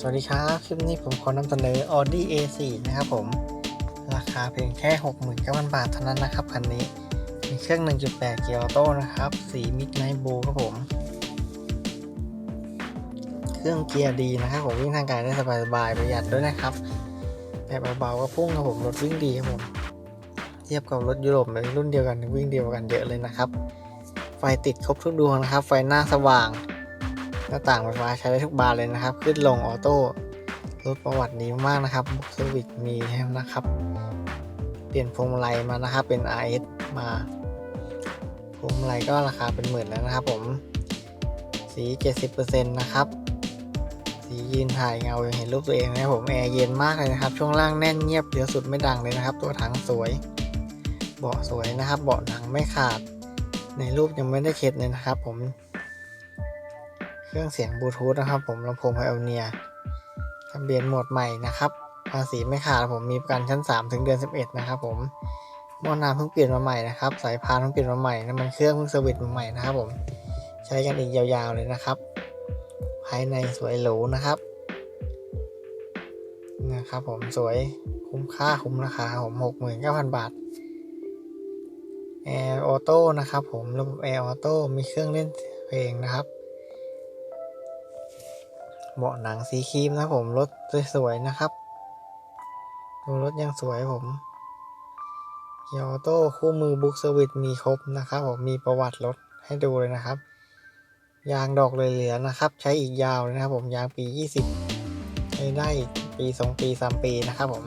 สวัสดีครับ คลิปนี้ผมขอนำเสนอ Audi A4 นะครับผม ราคาเพียงแค่ 69,000 บาทเท่านั้นนะครับคันนี้มีเครื่อง 1.8 เกียร์ออโต้นะครับ สี Midnight Blue ครับผม เครื่องเกียร์ดีนะครับผมวิ่งทางไกลได้สบายๆประหยัดด้วยนะครับ แบบเบาๆก็พุ่งครับผมรถวิ่งดีครับผม เทียบกับรถยุโรปในรุ่นเดียวกันวิ่งเดียวกันเยอะเลยนะครับ ไฟติดครบทุกดวงนะครับ ไฟหน้าสว่าง หน้าต่างไฟฟ้าใช้ได้ทุกบานเลยนะครับ ขึ้นลงออโต้รถประวัติดีมากนะครับบุ๊กเซอร์วิสมีนะครับ เปลี่ยนพวงมาลัยมานะครับ เป็น RS มาพวงมาลัยก็ราคาเป็นหมื่นแล้วนะครับผม สี 70%นะครับ สียืนถ่ายเงายังเห็นรูปตัวเองนะครับผมแอร์เย็นมากเลยนะครับ ช่วงล่างแน่นเงียบเดี๋ยวสุดไม่ดังเลยนะครับ ตัวถังสวย เบาะสวยนะครับ เบาะหนังไม่ขาด ในรูปยังไม่ได้เข็ดเลยนะครับผม เครื่องเสียงบลูทูธนะครับ ผมลำโพงไพโอเนียทะเบียนหมวดใหม่นะครับ ภาษีไม่ขาดผมมีประกันชั้น 3 ถึงเดือน 11 นะครับผมหม้อน้ำเพิ่งเปลี่ยนมาใหม่นะครับ สายพานเพิ่งเปลี่ยนมาใหม่น้ำมันเครื่องเพิ่งสวิตมาใหม่นะครับผมใช้กันอีกยาวๆเลยนะครับ ภายในสวยหรูนะครับนะครับผมสวยคุ้มค่าคุ้มราคาผม69,000บาทแอร์ออโต้นะครับผมระบบแอร์ออโต้มีเครื่องเล่นเพลงนะครับ เบาะหนังสีครีมนะผมรถสวยๆนะครับดูรถยังสวยผมเกียร์ออโต้คู่มือบุ๊กเซอร์วิสมีครบนะครับผมมีประวัติรถให้ดูเลยนะครับ ยางดอกเลยเหลือนะครับ ใช้อีกยาวเลยนะครับผมยางปี 20 ใช้ได้อีกปี2ปี3ปีนะครับผม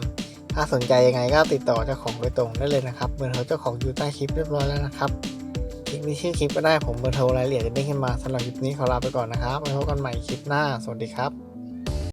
ถ้าสนใจยังไงก็ติดต่อเจ้าของโดยตรงได้เลยนะครับเบอร์โทรเจ้าของอยู่ใต้คลิปเรียบร้อยแล้วนะครับ นี่ชื่อคลิปก็ได้ผมเบอร์โทรรายละเอียดจะได้ขึ้นมาสำหรับคลิปนี้ขอลาไปก่อนนะครับไว้พบกันใหม่คลิปหน้า สวัสดีครับ